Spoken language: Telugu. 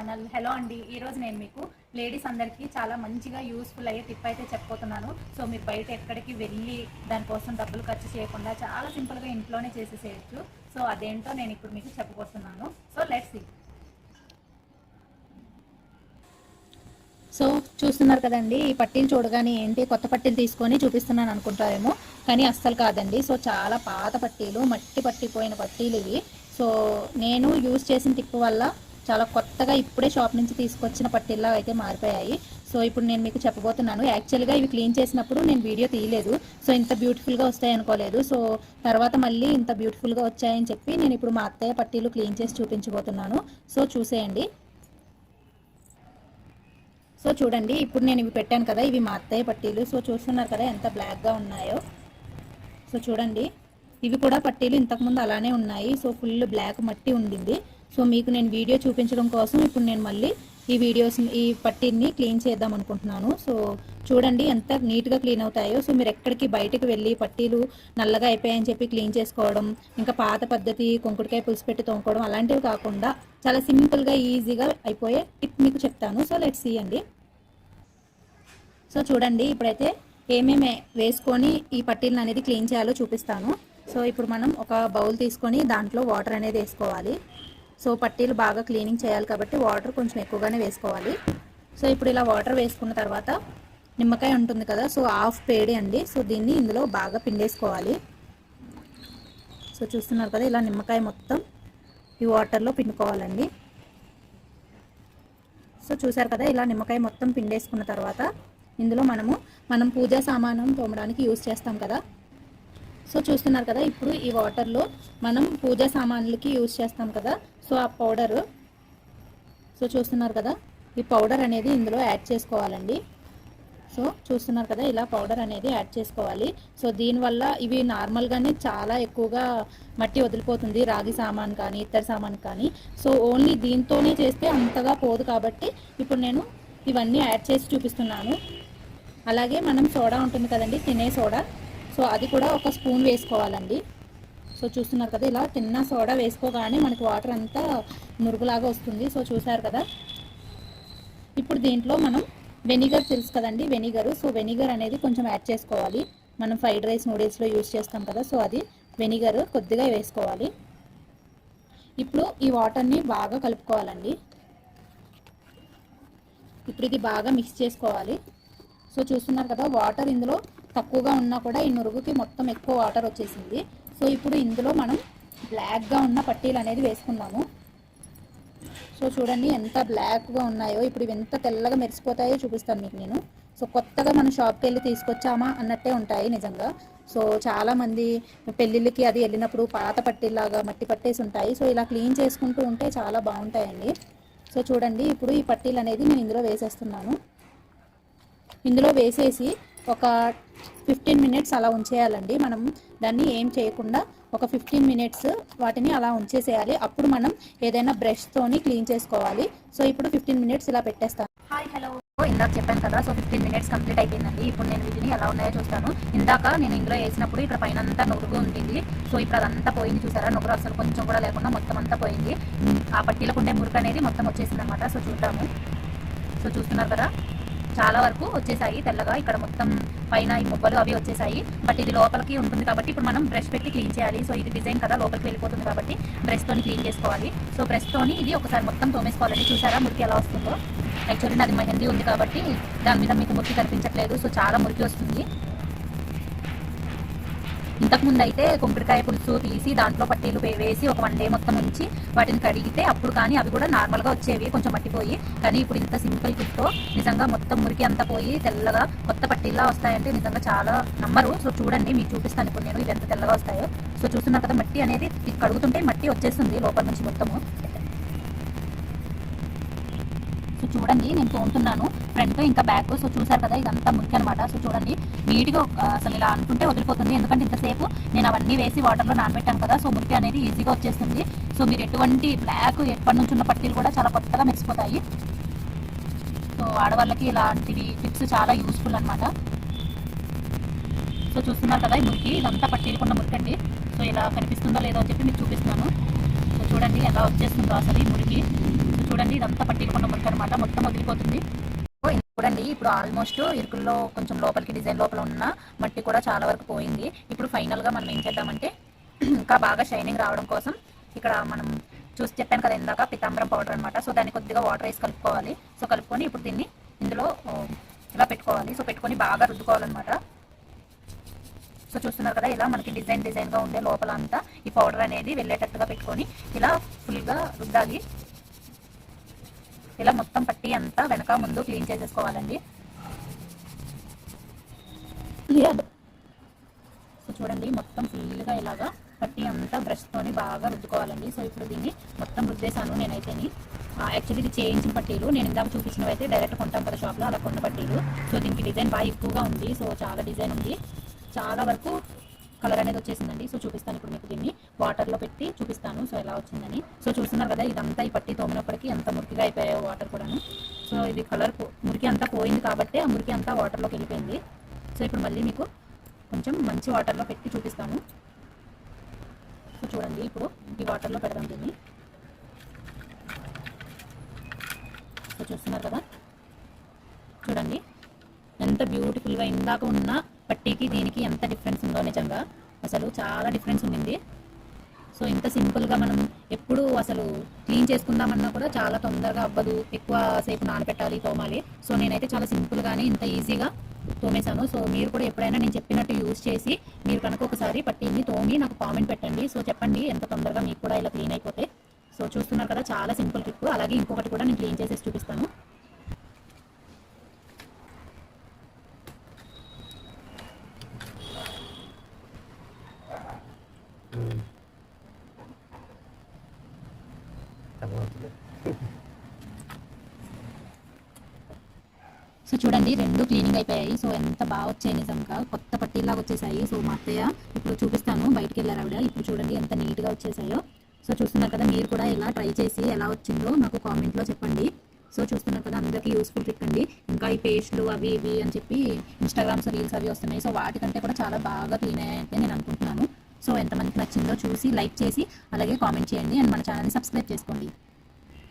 ఛానల్ హలో అండి. ఈరోజు నేను మీకు లేడీస్ అందరికీ చాలా మంచిగా యూస్ఫుల్ అయ్యే టిప్ అయితే చెప్పబోతున్నాను సో మీరు బయట ఎక్కడికి వెళ్ళి దానికోసం డబ్బులు ఖర్చు చేయకుండా చాలా సింపుల్గా ఇంట్లోనే చేసేసేయచ్చు. సో అదేంటో నేను ఇప్పుడు మీకు చెప్పబోతున్నాను. సో లెట్స్ సీ సో చూస్తున్నారు కదండి ఈ పట్టీలు చూడగానే ఏంటి కొత్త పట్టీలు తీసుకొని చూపిస్తున్నాను అనుకుంటారేమో కానీ అస్సలు కాదండి. సో చాలా పాత పట్టీలు మట్టి పట్టిపోయిన పట్టీలు ఇవి. సో నేను యూజ్ చేసిన టిప్ వల్ల చాలా కొత్తగా ఇప్పుడే షాప్ నుంచి తీసుకొచ్చిన పట్టిల్లా అయితే మారిపోయాయి. సో ఇప్పుడు నేను మీకు చెప్పబోతున్నాను. యాక్చువల్గా ఇవి క్లీన్ చేసినప్పుడు నేను వీడియో తీయలేదు. సో ఇంత బ్యూటిఫుల్గా వస్తాయి అనుకోలేదు. సో తర్వాత మళ్ళీ ఇంత బ్యూటిఫుల్గా వచ్చాయని చెప్పి నేను ఇప్పుడు మా అత్తయ్య పట్టీలు క్లీన్ చేసి చూపించబోతున్నాను. సో చూసేయండి. సో చూడండి. ఇప్పుడు నేను ఇవి పెట్టాను కదా ఇవి మా అత్తయ్య పట్టీలు. సో చూస్తున్నారు కదా ఎంత బ్లాక్గా ఉన్నాయో. సో చూడండి. ఇవి కూడా పట్టీలు ఇంతకుముందు అలానే ఉన్నాయి. సో ఫుల్ బ్లాక్ మట్టి ఉండింది. సో మీకు నేను వీడియో చూపించడం కోసం ఇప్పుడు నేను మళ్ళీ ఈ వీడియోస్ ఈ పట్టీని క్లీన్ చేద్దాం అనుకుంటున్నాను. సో చూడండి ఎంత నీట్గా క్లీన్ అవుతాయో. సో మీరు ఎక్కడికి బయటకు వెళ్ళి పట్టీలు నల్లగా అయిపోయాయని చెప్పి క్లీన్ చేసుకోవడం ఇంకా పాత పద్ధతి కొంకుడికాయ పులుసు పెట్టి తోముకోవడం అలాంటివి కాకుండా చాలా సింపుల్గా ఈజీగా అయిపోయే టిప్ మీకు చెప్తాను. సో లెట్స్ సీ అండి. సో చూడండి ఇప్పుడైతే ఏమేమి వేసుకొని ఈ పట్టీలను అనేది క్లీన్ చేయాలో చూపిస్తాను. సో ఇప్పుడు మనం ఒక బౌల్ తీసుకొని దాంట్లో వాటర్ అనేది వేసుకోవాలి. సో పట్టీలు బాగా క్లీనింగ్ చేయాలి కాబట్టి వాటర్ కొంచెం ఎక్కువగానే వేసుకోవాలి. సో ఇప్పుడు ఇలా వాటర్ వేసుకున్న తర్వాత నిమ్మకాయ ఉంటుంది కదా సో హాఫ్ పేడి అండి. సో దీన్ని ఇందులో బాగా పిండేసుకోవాలి. సో చూస్తున్నారు కదా ఇలా నిమ్మకాయ మొత్తం ఈ వాటర్లో పిండుకోవాలండి. సో చూసారు కదా ఇలా నిమ్మకాయ మొత్తం పిండేసుకున్న తర్వాత ఇందులో మనము మనం పూజా సామానం తోమడానికి యూజ్ చేస్తాం కదా సో చూస్తున్నారు కదా ఇప్పుడు ఈ వాటర్లో మనం పూజా సామాన్లకి యూజ్ చేస్తాం కదా సో ఆ పౌడర్. సో చూస్తున్నారు కదా ఈ పౌడర్ అనేది ఇందులో యాడ్ చేసుకోవాలండి. సో చూస్తున్నారు కదా ఇలా పౌడర్ అనేది యాడ్ చేసుకోవాలి. సో దీనివల్ల ఇవి నార్మల్గానే చాలా ఎక్కువగా మట్టి వదిలిపోతుంది రాగి సామాన్ కానీ ఇతర సామాన్ కానీ. సో ఓన్లీ దీంతోనే చేస్తే అంతగా పోదు కాబట్టి ఇప్పుడు నేను ఇవన్నీ యాడ్ చేసి చూపిస్తున్నాను. అలాగే మనం సోడా ఉంటుంది కదండి తినే సోడా. సో అది కూడా ఒక స్పూన్ వేసుకోవాలండి. సో చూస్తున్నారు కదా ఇలా తిన్న సోడా వేసుకోగానే మనకి వాటర్ అంతా మురుగులాగా వస్తుంది. సో చూసారు కదా? ఇప్పుడు దీంట్లో మనం వెనిగర్ తెలుసు కదండి వెనిగర్. సో వెనిగర్ అనేది కొంచెం యాడ్ చేసుకోవాలి. మనం ఫ్రైడ్ రైస్ నూడిల్స్లో యూజ్ చేస్తాం కదా సో అది వెనిగర్ కొద్దిగా వేసుకోవాలి. ఇప్పుడు ఈ వాటర్ని బాగా కలుపుకోవాలండి. ఇప్పుడు ఇది బాగా మిక్స్ చేసుకోవాలి. సో చూస్తున్నారు కదా వాటర్ ఇందులో తక్కువగా ఉన్నా కూడా ఈ నురుగుకి మొత్తం ఎక్కువ వాటర్ వచ్చేసింది. సో ఇప్పుడు ఇందులో మనం బ్లాక్గా ఉన్న పట్టీలు అనేది వేసుకున్నాము సో చూడండి ఎంత బ్లాక్గా ఉన్నాయో. ఇప్పుడు ఇవి ఎంత తెల్లగా మెరిసిపోతాయో చూపిస్తాను మీకు నేను. సో కొత్తగా మనం షాప్కి వెళ్ళి తీసుకొచ్చామా అన్నట్టే ఉంటాయి నిజంగా. సో చాలామంది పెళ్ళిళ్ళకి అది వెళ్ళినప్పుడు పాత పట్టీలాగా మట్టి పట్టేసి ఉంటాయి. సో ఇలా క్లీన్ చేసుకుంటూ ఉంటే చాలా బాగుంటాయండి. సో చూడండి ఇప్పుడు ఈ పట్టీలు అనేది నేను ఇందులో వేసేస్తున్నాను. ఇందులో వేసేసి ఒక ఫిఫ్టీన్ మినిట్స్ అలా ఉంచేయాలండి. మనం దాన్ని ఏం చేయకుండా ఒక ఫిఫ్టీన్ మినిట్స్ వాటిని అలా ఉంచేసేయాలి. అప్పుడు మనం ఏదైనా బ్రష్తోని క్లీన్ చేసుకోవాలి. సో ఇప్పుడు ఫిఫ్టీన్ మినిట్స్ ఇలా పెట్టేస్తాను. హాయ్ హలో ఇందాక చెప్పాను కదా. సో ఫిఫ్టీన్ మినిట్స్ కంప్లీట్ అయిపోయిందండి. ఇప్పుడు నేను వీటిని ఎలా ఉన్నాయో చూస్తాను. ఇందాక నేను ఇందులో వేసినప్పుడు ఇక్కడ పైన అంతా నురుగు ఉంటుంది సో ఇప్పుడు అదంతా పోయింది చూసారా? నురుగు అసలు కొంచెం కూడా లేకుండా మొత్తం అంతా పోయింది. ఆ పట్టీలకు ఉండే మురుకు అనేది మొత్తం వచ్చేసింది అనమాట సో చూద్దాము. సో చూస్తున్నారు కదా? చాలా వరకు వచ్చేసాయి తెల్లగా. ఇక్కడ మొత్తం పైన ఈ ముబ్బలు అవి వచ్చేసాయి. బట్ ఇది లోపలికి ఉంటుంది కాబట్టి ఇప్పుడు మనం బ్రష్ పెట్టి క్లీన్ చేయాలి. సో ఇది డిజైన్ కదా లోపలికి వెళ్ళిపోతుంది కాబట్టి బ్రష్ తోని క్లీన్ చేసుకోవాలి. సో బ్రష్ తోని ఇది ఒకసారి మొత్తం తోమేసుకోవాలండి. చూసారా మురికి ఎలా వస్తుందో? యాక్చువల్లీ నాది మెహందీ ఉంది కాబట్టి దాని మీద మీకు మురికి కనిపించట్లేదు. సో చాలా మురికి వస్తుంది. ఇంతకుముందు అయితే కుంకుడికాయ పులుసు తీసి దాంట్లో పట్టీలు వేసి ఒక వన్ డే మొత్తం ఉంచి వాటిని కడిగితే అప్పుడు కానీ అవి కూడా నార్మల్గా వచ్చేవి కొంచెం పట్టిపోయి. కానీ ఇప్పుడు ఇంత సింపుల్ కిట్తో నిజంగా మొత్తం మురికి అంతా పోయి తెల్లగా కొత్త పట్టీలా వస్తాయంటే నిజంగా చాలా నమ్మరు. సో చూడండి మీకు చూపిస్తాను ఇప్పుడు నేను ఇవి ఎంత తెల్లగా వస్తాయో. సో చూస్తున్నా కదా మట్టి అనేది ఇది కడుగుతుంటే మట్టి వచ్చేస్తుంది లోపల నుంచి మొత్తము. సో చూడండి నేను తోముతున్నాను ఫ్రంట్ ఇంకా బ్యాక్ సో చూసారు కదా ఇదంతా ముఖ్యం అనమాట సో చూడండి నీట్గా అసలు ఇలా అనుకుంటే వదిలిపోతుంది. ఎందుకంటే ఇంతసేపు నేను అవన్నీ వేసి వాటర్లో నానబెట్టాను కదా సో మురికి అనేది ఈజీగా వచ్చేస్తుంది. సో మీరు ఎటువంటి బ్లాక్ ఎప్పటి నుంచి ఉన్న పట్టీలు కూడా చాలా కొత్తగా మెరిసిపోతాయి. సో ఆడవాళ్ళకి ఇలాంటివి టిప్స్ చాలా యూస్ఫుల్ అనమాట సో చూస్తున్నారు కదా ఈ మురికి ఇదంతా పట్టీలకున్న మురికి అండి. సో ఇలా కనిపిస్తుందో లేదో అని చెప్పి మీకు చూపిస్తున్నాను. సో చూడండి ఎలా వచ్చేస్తుందో అసలు ఈ మురికి. చూడండి ఇదంతా పట్టికుండా మురికి అనమాట మొత్తం వదిలిపోతుంది. చూడండి ఇప్పుడు ఆల్మోస్ట్ ఇరుకుల్లో కొంచెం లోపలికి డిజైన్ లోపల ఉన్న మట్టి కూడా చాలా వరకు పోయింది. ఇప్పుడు ఫైనల్గా మనం ఏం చేద్దామంటే ఇంకా బాగా షైనింగ్ రావడం కోసం ఇక్కడ మనం చూసి చెప్పాను కదా ఇందాక పితాంబరం పౌడర్ అనమాట సో దాన్ని కొద్దిగా వాటర్ వేసి కలుపుకోవాలి. సో కలుపుకొని ఇప్పుడు దీన్ని ఇందులో ఇలా పెట్టుకోవాలి. సో పెట్టుకొని బాగా రుద్దుకోవాలన్నమాట. సో చూస్తున్నారు కదా ఇలా మనకి డిజైన్ డిజైన్గా ఉండే లోపల అంతా ఈ పౌడర్ అనేది వెళ్ళేటట్టుగా పెట్టుకొని ఇలా ఫుల్గా రుద్దాలి. ఇలా మొత్తం పట్టి అంతా వెనక ముందు క్లీన్ చేసేసుకోవాలండి. సో చూడండి మొత్తం ఫుల్గా ఇలాగా పట్టి అంతా బ్రష్తోని బాగా రుద్దుకోవాలండి. సో ఇప్పుడు దీన్ని మొత్తం రుద్దేశాను నేనైతే యాక్చువల్లీ ఇది చేయించిన పట్టీలు. నేను ఇందాక చూపించినవి అయితే డైరెక్ట్ కొంటాం కదా షాప్లో అలా కొన్న పట్టీలు. సో దీనికి డిజైన్ బాగా ఎక్కువగా ఉంది. సో చాలా డిజైన్ ఉంది. చాలా వరకు కలర్ అనేది వచ్చేసిందండి. సో చూపిస్తాను ఇప్పుడు మీకు దీన్ని. వాటర్లో పెట్టి చూపిస్తాను. సో ఎలా వచ్చిందని. సో చూస్తున్నారు కదా ఇదంతా ఈ పట్టి తోమినప్పటికీ ఎంత మురికిగా అయిపోయాయో వాటర్ కూడాను. సో ఇది కలర్ మురికి అంతా పోయింది కాబట్టి ఆ మురికి అంతా వాటర్లోకి వెళ్ళిపోయింది. సో ఇప్పుడు మళ్ళీ మీకు కొంచెం మంచి వాటర్లో పెట్టి చూపిస్తాను. సో చూడండి ఇప్పుడు ఈ వాటర్లో పెడదాం దీన్ని. సో చూస్తున్నారు కదా. చూడండి ఎంత బ్యూటిఫుల్గా ఇందాక ఉన్న పట్టీకి దీనికి ఎంత డిఫరెన్స్ ఉందో నిజంగా అసలు చాలా డిఫరెన్స్ ఉండింది. సో ఇంత సింపుల్గా మనం ఎప్పుడు అసలు క్లీన్ చేసుకుందామన్నా కూడా చాలా తొందరగా అవ్వదు. ఎక్కువ సేపు నానబెట్టాలి తోమాలి. సో నేనైతే చాలా సింపుల్గానే ఇంత ఈజీగా తోమేశాను. సో మీరు కూడా ఎప్పుడైనా నేను చెప్పినట్టు యూజ్ చేసి మీరు కనుక ఒకసారి పట్టీని తోమి నాకు కామెంట్ పెట్టండి. సో చెప్పండి ఎంత తొందరగా మీకు కూడా ఇలా క్లీన్ అయిపోతే. సో చూస్తున్నారు కదా చాలా సింపుల్ ట్రిక్ అలాగే ఇంకొకటి కూడా నేను క్లీన్ చేసేసి చూపిస్తాను. సో చూడండి రెండు క్లీనింగ్ అయిపోయాయి. సో ఎంత బాగా వచ్చాయి నిజంగా కొత్త పట్టీలాగా వచ్చేసాయి. సో మా అత్తయ్య ఇప్పుడు చూపిస్తాను. బయటికి వెళ్ళారు ఆవిడ. ఇప్పుడు చూడండి ఎంత నీట్గా వచ్చేసాయో. సో చూస్తున్నారు కదా మీరు కూడా ఇలా ట్రై చేసి ఎలా వచ్చిందో నాకు కామెంట్లో చెప్పండి. సో చూస్తున్నారు కదా అందరికీ యూస్ఫుల్ ట్రిక్ అండి. ఇంకా ఈ పేస్ట్లు అవి ఇవి అని చెప్పి ఇన్స్టాగ్రామ్స్ రీల్స్ అవి వస్తున్నాయి. సో వాటికంటే కూడా చాలా బాగా క్లీన్ అయ్యాయంటే నేను అనుకుంటున్నాను. సో ఎంతమందికి నచ్చిందో చూసి లైక్ చేసి అలాగే కామెంట్ చేయండి. అండ్ మన ఛానల్ని సబ్స్క్రైబ్ చేసుకోండి.